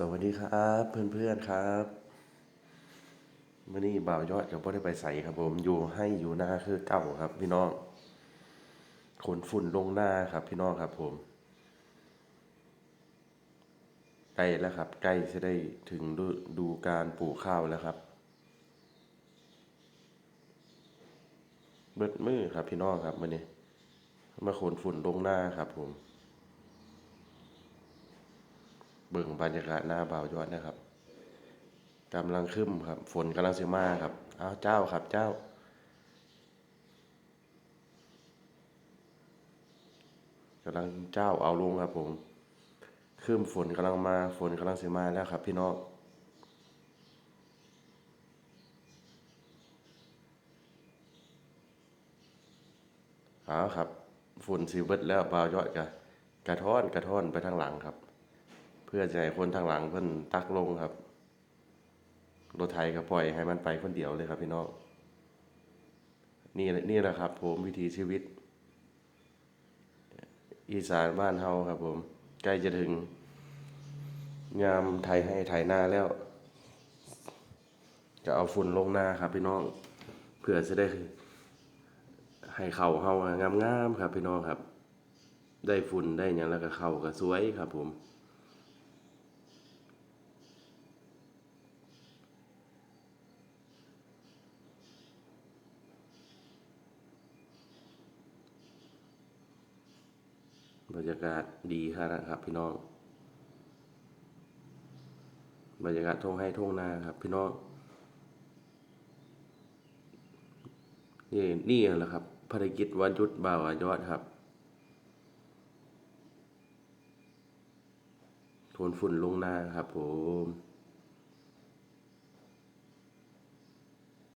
สวัสดีครับเพื่อนๆครับมื่อนี้บ่าวยอดกับพ่ได้ไปใส่ครับ ผมอยู่ให้อยู่หน้าคือเก่าครับ พี่น้องขนฝุ่นลงหน้าครับ พี่น้องครับ ผมใกล้แล้วครับใกล้จะได้ถึงฤดูการปลูกข้าวแล้วครับเบิดมือครับ พี่น้องครับมื่อนี้มาขนฝุ่นลงหน้าครับ ผม เบิ่งบรรยากาศหน้าบ่าวยอดนะครับกำลังขึ้นครับ ฝนกำลังสิมาครับอ้าวเจ้าครับเจ้า กำลังเจ้าเอาลงครับผมขึ้นฝนกำลังมา ฝนกำลังสิมาแล้วครับ พี่น้องเอาครับฝนสิเบิดแล้วบาวยอดกะกระท้อนกระท้อนไปทางหลังครับ เพื่อจะให้คนทางหลังเพิ่นตักลงครับ รถไทยก็ปล่อยให้มันไปคนเดียวเลยครับพี่น้องนี่นี่แหละครับ ผมวิถีชีวิต อีสานบ้านเฮาครับ ผม ใกล้จะถึงยามไทยให้ไทยหน้าแล้ว จะเอาฝุ่นลงหน้าครับ พี่น้องเพื่อจะได้ให้เข่าเฮางามๆครับ พี่น้องครับ ได้ฝุ่นได้หยังแล้วก็เข่าก็สวยครับ ผม บรรยากาศดีครับนะครับ พี่น้อง บรรยากาศทุ่งให้ท่งนาครับ พี่น้อง นี่นี่แหละครับภารกิจวันหยุดบ่าวยอดครับโทนฝุ่นลงนาครับผม